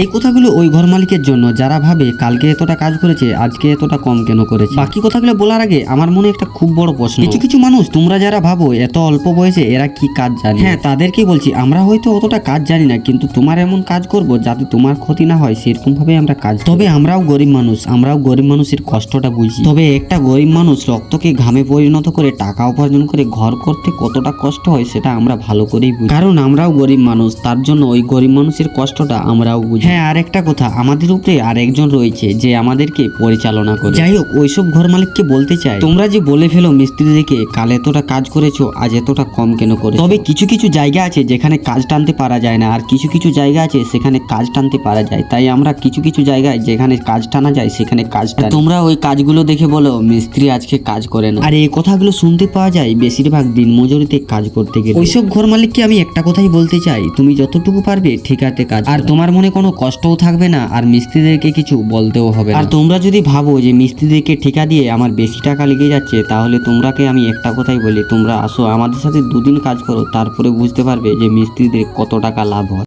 এই কথাগুলো ওই ঘর মালিকের জন্য যারা ভাবে কালকে এতটা কাজ করেছে আজকে এতটা কম কেন করেছে? বাকি কথাগুলো বলার আগে আমার মনে একটা খুব বড় প্রশ্ন। কিছু কিছু মানুষ তোমরা যারা ভাবো এত অল্প বয়সে এরা কি কাজ জানে? হ্যাঁ তাদেরকে বলছি আমরা হয়তো অতটা কাজ জানি না কিন্তু তোমার এমন কাজ করব যাতে তোমার ক্ষতি না হয় সেরকম ভাবে আমরা কাজ তবে আমরাও গরিব মানুষ আমরাও গরিব মানুষের কষ্টটা বুঝি। তবে একটা গরিব মানুষ রক্তকে ঘামে পরিণত করে টাকা উপার্জন করে ঘর করতে কতটা কষ্ট হয় সেটা আমরা ভালো করেই বুঝি। কারণ আমরাও গরিব মানুষ তার জন্য ওই গরিব মানুষের কষ্টটা আমরাও বুঝি। হ্যাঁ আর একটা কথা। আমাদের উপরে আর একজন রয়েছে যে আমাদেরকে পরিচালনা করে। যাই হোক ওইসব ঘর মালিককে বলতে চাই। তোমরা যে বলে ফেলো মিস্ত্রিদেরকে কাল এতটা কাজ করেছ আজ এতটা কম কেন করে তবে কিছু কিছু জায়গা আছে যেখানে কাজ টানতে পারা যায় না আর কিছু কিছু জায়গা আছে সেখানে কাজ টানতে পারা যায়। তাই আমরা কিছু কিছু জায়গায় যেখানে কাজ টানা যায় সেখানে কাজ। তোমরা ওই কাজগুলো দেখে বলো মিস্ত্রি আজকে কাজ করে না। আর এই কথাগুলো শুনতে পাওয়া যায় বেশিরভাগ দিন মজুরিতে কাজ করতে গেলে। ওইসব ঘর মালিককে আমি একটা কথাই বলতে চাই তুমি যতটুকু পারবে ঠিকাতে কাজ আর তোমার মনে কোনো কষ্টও থাকবে না, আর মিস্ত্রিদেরকে কিছু বলতেও হবে আর তোমরা যদি ভাবো যে মিস্ত্রিদেরকে ঠিকা দিয়ে আমার বেশি টাকা লেগে যাচ্ছে, তাহলে তোমরাকে আমি একটা কথাই বলি, তোমরা আসো আমাদের সাথে দুদিন কাজ করো, তারপরে বুঝতে পারবে যে মিস্ত্রিদের কত টাকা লাভ হয়।